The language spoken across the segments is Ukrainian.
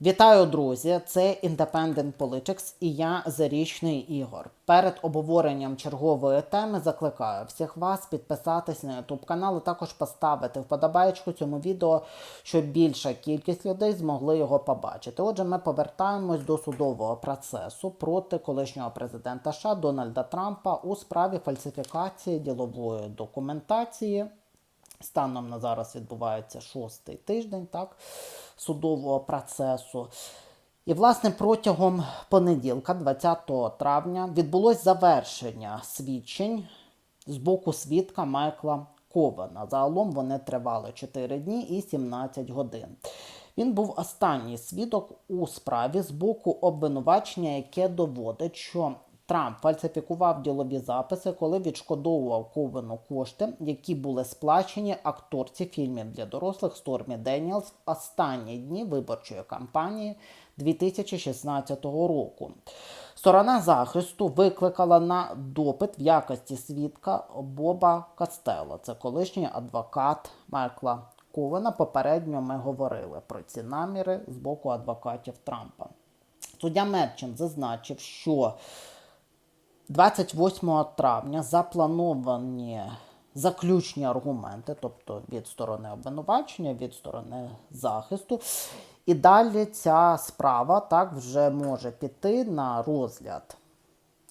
Вітаю, друзі! Це Independent Politics і я Зарічний Ігор. Перед обговоренням чергової теми закликаю всіх вас підписатись на YouTube канал, і також поставити вподобаєчку цьому відео, щоб більша кількість людей змогли його побачити. Отже, ми повертаємось до судового процесу проти колишнього президента США Дональда Трампа у справі фальсифікації ділової документації. Станом на зараз відбувається шостий тиждень так, судового процесу. І, власне, протягом понеділка, 20 травня, відбулось завершення свідчень з боку свідка Майкла Кована. Загалом вони тривали 4 дні і 17 годин. Він був останній свідок у справі з боку обвинувачення, яке доводить, що Трамп фальсифікував ділові записи, коли відшкодовував Ковену кошти, які були сплачені акторці фільмів для дорослих Стормі Деніелс в останні дні виборчої кампанії 2016 року. Сторона захисту викликала на допит в якості свідка Боба Кастело. Це колишній адвокат Майкла Ковена. Попередньо ми говорили про ці наміри з боку адвокатів Трампа. Суддя Мерчен зазначив, що 28 травня заплановані заключні аргументи, тобто від сторони обвинувачення, від сторони захисту. І далі ця справа так вже може піти на розгляд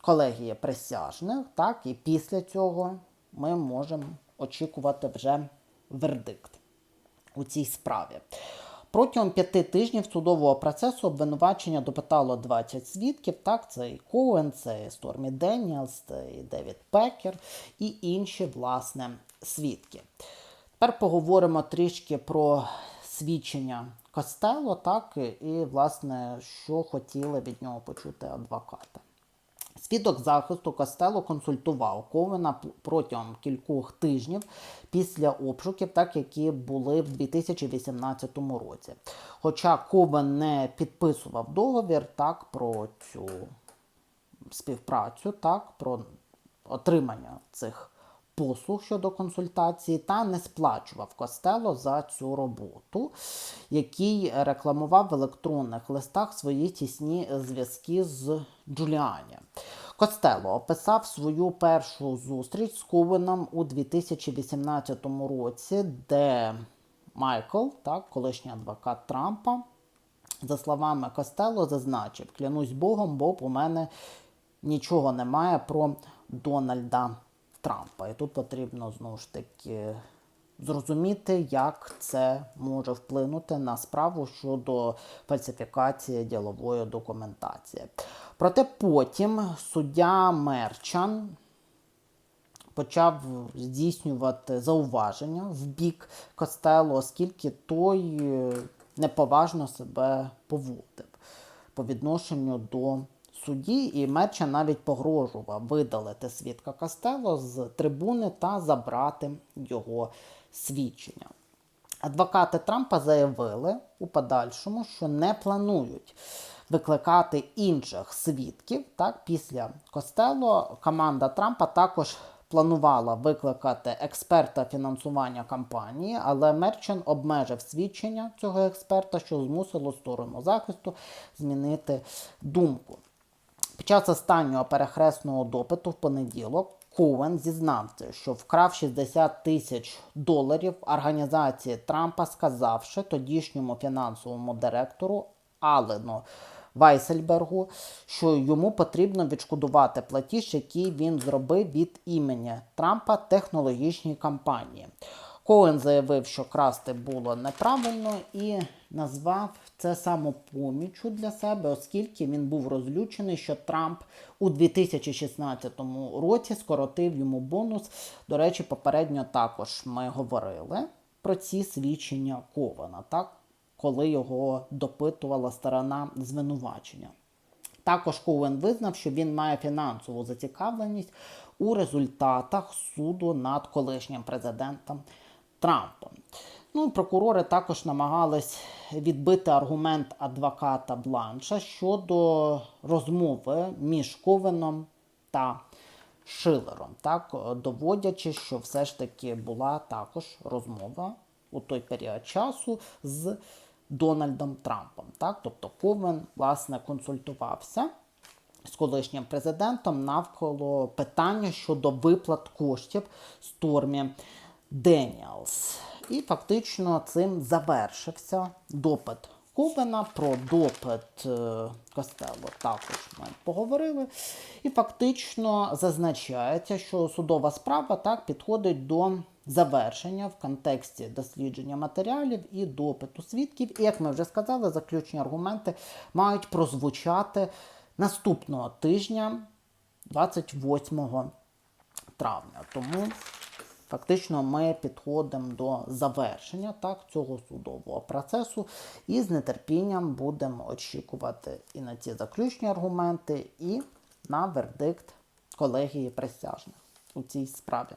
колегії присяжних, так, і після цього ми можемо очікувати вже вердикт у цій справі. Протягом п'яти тижнів судового процесу обвинувачення допитало 20 свідків. Так, це і Коен, це і Стормі Деніелс, це і Девід Пекер і інші, власне, свідки. Тепер поговоримо трішки про свідчення Костело, так, і, власне, що хотіли від нього почути адвокати. Свідок захисту Костело консультував Ковена протягом кількох тижнів після обшуків, так які були в 2018 році. Хоча Ковен не підписував договір так про цю співпрацю, так про отримання цих послуг щодо консультації та не сплачував Костело за цю роботу, який рекламував в електронних листах свої тісні зв'язки з Джуліані. Костело описав свою першу зустріч з Ковеном у 2018 році, де Майкл, так, колишній адвокат Трампа, за словами Костело, зазначив: клянусь Богом, бо у мене нічого немає про Дональда Трампа. І тут потрібно знову ж таки зрозуміти, як це може вплинути на справу щодо фальсифікації ділової документації. Проте потім суддя Мерчан почав здійснювати зауваження в бік Костело, оскільки той неповажно себе поводив по відношенню до судді, і Мерчан навіть погрожував видалити свідка Костело з трибуни та забрати його свідчення. Адвокати Трампа заявили у подальшому, що не планують викликати інших свідків. Так, Після Костело команда Трампа також планувала викликати експерта фінансування кампанії, але Мерчен обмежив свідчення цього експерта, що змусило сторону захисту змінити думку. Під час останнього перехресного допиту в понеділок Коуен зізнався, що вкрав 60 тисяч доларів організації Трампа, сказавши тодішньому фінансовому директору Алену Вайсельбергу, що йому потрібно відшкодувати платіж, який він зробив від імені Трампа технологічній компанії. Коен заявив, що красти було неправильно і назвав це самопоміччю для себе, оскільки він був розлючений, що Трамп у 2016 році скоротив йому бонус. До речі, попередньо також ми говорили про ці свідчення Кована, так? коли його допитувала сторона звинувачення. Також Коуен визнав, що він має фінансову зацікавленість у результатах суду над колишнім президентом Трампом. Ну, Прокурори також намагались відбити аргумент адвоката Бланша щодо розмови між Ковеном та Шилером, так, доводячи, що все ж таки була також розмова у той період часу з Дональдом Трампом. Так? Тобто Ковен, власне, консультувався з колишнім президентом навколо питання щодо виплат коштів Стормі Деніелс. І фактично цим завершився допит Кубена. Про допит е, Костело також ми поговорили. І фактично зазначається, що судова справа так підходить до завершення в контексті дослідження матеріалів і допиту свідків. І як ми вже сказали, заключні аргументи мають прозвучати наступного тижня, 28 травня. Тому фактично ми підходимо до завершення так, цього судового процесу і з нетерпінням будемо очікувати і на ці заключні аргументи, і на вердикт колегії присяжних у цій справі.